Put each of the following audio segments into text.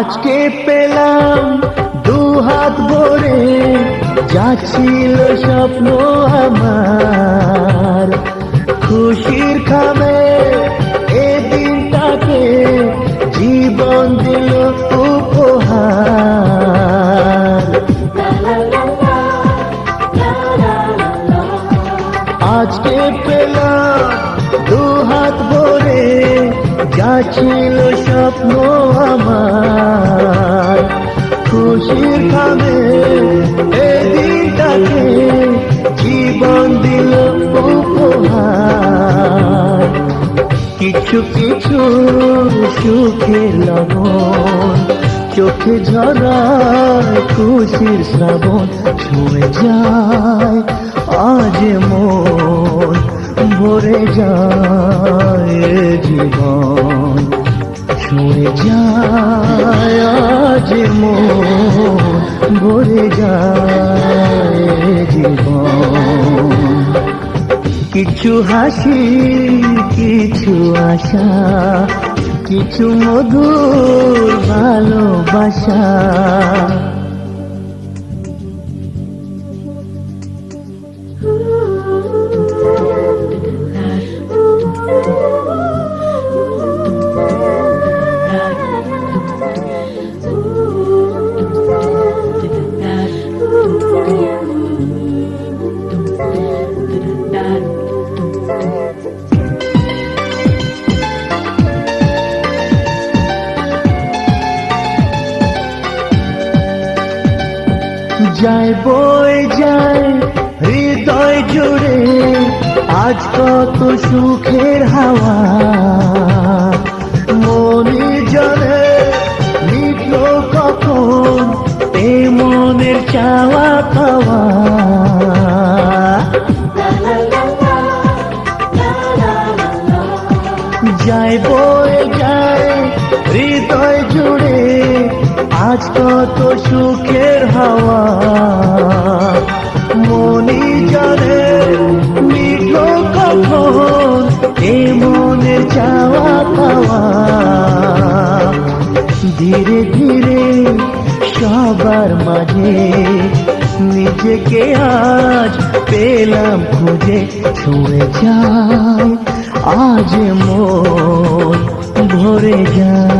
আজকে পেলাম দু হাত ভরে যাচ্ছিল স্বপ্ন আমার। খুশির খামে যাচ্ছিল স্বপ্ন আমার। খুশির খাবে এদিনটাকে জীবন দিল উপহার। কিছু কিছু সুখের লবণ, চোখে ঝরায় খুশির শ্রাবণ, ছুঁয়ে যায় আজ মন। ভরে যায় জীবন। ছুঁয়ে যায় আজ মন, ভরে যায় জীবন। কিছু হাসি, কিছু আশা, কিছু মধুর ভালোবাসা। যায় বই যায়, হৃদয় জুড়ে আজ কত সুখের হাওয়া। মনে জলে মিটল কখন এ মনের চাওয়া পাওয়া। যায় বই যায়, হৃদয় জুড়ে আজ কত সুখের হাওয়া। মনি জানে মিটল কখন, এ মনের চাওয়া পাওয়া। ধীরে ধীরে সবার মাঝে নিজেকে আজ পেলাম খুঁজে, ছুঁয়ে যায় আজ মন ভরে যায়।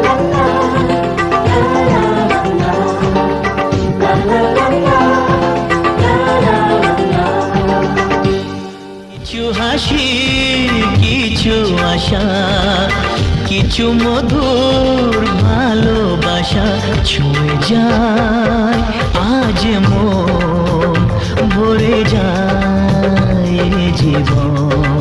কিছু মধুর ভালোবাসা ছুঁয়ে যায় আজ মন ভরে যায় জীবন।